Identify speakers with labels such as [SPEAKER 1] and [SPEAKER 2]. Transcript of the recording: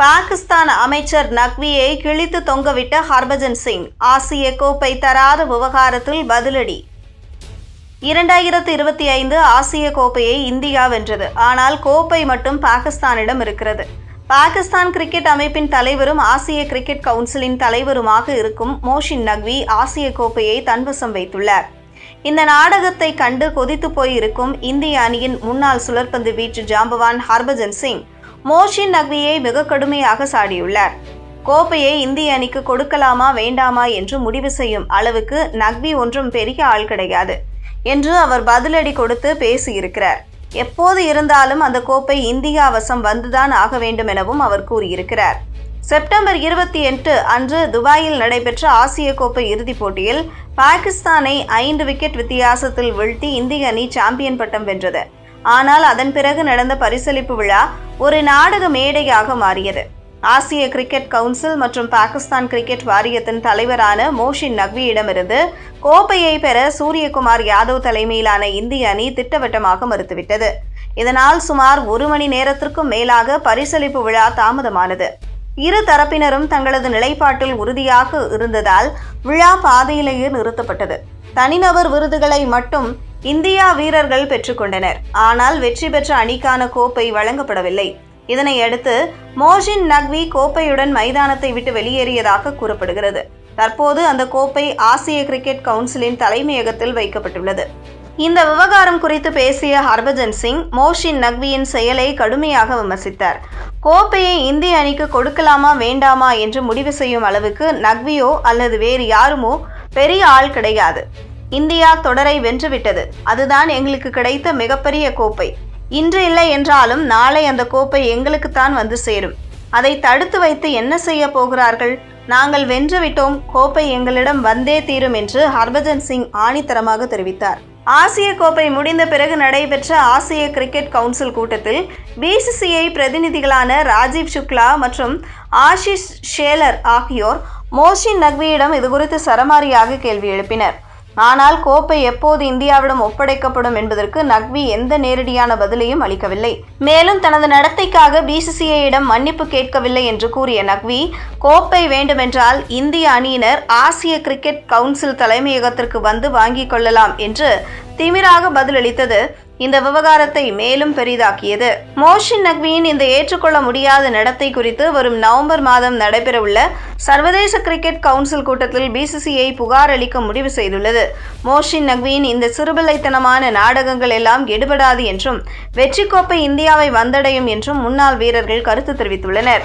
[SPEAKER 1] பாகிஸ்தான் அமைச்சர் நக்வியை கிழித்து தொங்கவிட்ட ஹர்பஜன் சிங். ஆசிய கோப்பை தராத விவகாரத்தில் பதிலடி. இரண்டாயிரத்து இருபத்தி ஐந்து ஆசிய கோப்பையை இந்தியா வென்றது. ஆனால் கோப்பை மட்டும் பாகிஸ்தானிடம் இருக்கிறது. பாகிஸ்தான் கிரிக்கெட் அமைப்பின் தலைவரும் ஆசிய கிரிக்கெட் கவுன்சிலின் தலைவருமாக இருக்கும் மோஷின் நக்வி ஆசிய கோப்பையை தன்வசம் வைத்துள்ளார். இந்த நாடகத்தை கண்டு கொதித்து போயிருக்கும் இந்திய அணியின் முன்னாள் சுழற்பந்து வீச்சு ஜாம்பவான் ஹர்பஜன் சிங். மோஷின் நக்வியை மிக கடுமையாக சாடியுள்ளார். கோப்பையை இந்திய அணிக்கு கொடுக்கலாமா வேண்டாமா என்று முடிவு செய்யும் அளவுக்கு நக்வி ஒன்றும் பெரிய ஆள் கிடையாது என்று அவர் பதிலடி கொடுத்து பேசியிருக்கிறார். எப்போது இருந்தாலும் அந்த கோப்பை இந்தியா வசம் வந்துதான் ஆக வேண்டும் எனவும் அவர் கூறியிருக்கிறார். செப்டம்பர் இருபத்தி எட்டு அன்று துபாயில் நடைபெற்ற ஆசிய கோப்பை இறுதிப் போட்டியில் பாகிஸ்தானை ஐந்து விக்கெட் வித்தியாசத்தில் வீழ்த்தி இந்திய அணி சாம்பியன் பட்டம் வென்றது. ஆனால் அதன் பிறகு நடந்த பரிசளிப்பு விழா ஒரு நாடக மேடையாக மாறியது. ஆசிய கிரிக்கெட் கவுன்சில் மற்றும் பாகிஸ்தான் கிரிக்கெட் வாரியத்தின் தலைவரான மோஷின் நக்வியிடமிருந்து கோப்பையை பெற சூரியகுமார் யாதவ் தலைமையிலான இந்திய அணி திட்டவட்டமாக மறுத்துவிட்டது. இதனால் சுமார் ஒரு மணி நேரத்திற்கும் மேலாக பரிசளிப்பு விழா தாமதமானது. இரு தரப்பினரும் தங்களது நிலைப்பாட்டில் உறுதியாக இருந்ததால் விழா பாதையிலேயே நிறுத்தப்பட்டது. தனிநபர் விருதுகளை மட்டும் இந்தியா வீரர்கள் பெற்றுக்கொண்டனர். ஆனால் வெற்றி பெற்ற அணிக்கான கோப்பை வழங்கப்படவில்லை. இதனையடுத்து மோஷின் நக்வி கோப்பையுடன் மைதானத்தை விட்டு வெளியேறியதாக கூறப்படுகிறது. தற்போது அந்த கோப்பை ஆசிய கிரிக்கெட் கவுன்சிலின் தலைமையகத்தில் வைக்கப்பட்டுள்ளது. இந்த விவகாரம் குறித்து பேசிய ஹர்பஜன் சிங் மோஷின் நக்வியின் செயலை கடுமையாக விமர்சித்தார். கோப்பையை இந்திய அணிக்கு கொடுக்கலாமா வேண்டாமா என்று முடிவு செய்யும் அளவுக்கு நக்வியோ அல்லது வேறு யாருமோ பெரிய ஆள் கிடையாது. இந்தியா தொடரை வென்றுவிட்டது. அதுதான் எங்களுக்கு கிடைத்த மிகப்பெரிய கோப்பை. இன்று இல்லை என்றாலும் நாளை அந்த கோப்பை எங்களுக்குத்தான் வந்து சேரும். அதை தடுத்து வைத்து என்ன செய்ய போகிறார்கள்? நாங்கள் வென்றுவிட்டோம். கோப்பை எங்களிடம் வந்தே தீரும் என்று ஹர்பஜன் சிங் ஆணித்தரமாக தெரிவித்தார். ஆசிய கோப்பை முடிந்த பிறகு நடைபெற்ற ஆசிய கிரிக்கெட் கவுன்சில் கூட்டத்தில் பிசிசிஐ பிரதிநிதிகளான ராஜீவ் சுக்லா மற்றும் ஆஷிஷ் ஷேலர் ஆகியோர் மோஷின் நக்வியிடம் இதுகுறித்து சரமாரியாக கேள்வி எழுப்பினர். ஆனால் கோப்பை எப்போது இந்தியாவிடம் ஒப்படைக்கப்படும் என்பதற்கு நக்வி எந்த நேரடியான பதிலையும் அளிக்கவில்லை. மேலும் தனது நடத்தைக்காக பிசிசிஐயிடம் மன்னிப்பு கேட்கவில்லை என்று கூறிய நக்வி கோப்பை வேண்டுமென்றால் இந்திய அணியினர் ஆசிய கிரிக்கெட் கவுன்சில் தலைமையகத்திற்கு வந்து வாங்கிக் கொள்ளலாம் என்று திமிராக பதிலளித்தது. இந்த விவகாரத்தை மேலும் பெரிதாக்கியது. மோஷின் நக்வியின் இந்த ஏற்றுக்கொள்ள முடியாத நடத்தை குறித்து வரும் நவம்பர் மாதம் நடைபெறவுள்ள சர்வதேச கிரிக்கெட் கவுன்சில் கூட்டத்தில் பிசிசிஐ புகார் அளிக்க முடிவு செய்துள்ளது. மோஷின் நக்வியின் இந்த சிறுபிள்ளைத்தனமான நாடகங்கள் எல்லாம் எடுபடாது என்றும் வெற்றி கோப்பை இந்தியாவை வந்தடையும் என்றும் முன்னாள் வீரர்கள் கருத்து தெரிவித்துள்ளனர்.